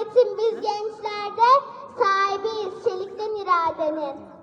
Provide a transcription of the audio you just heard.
Ümmetin biz gençlerde sahibiyiz çelikten iradenin.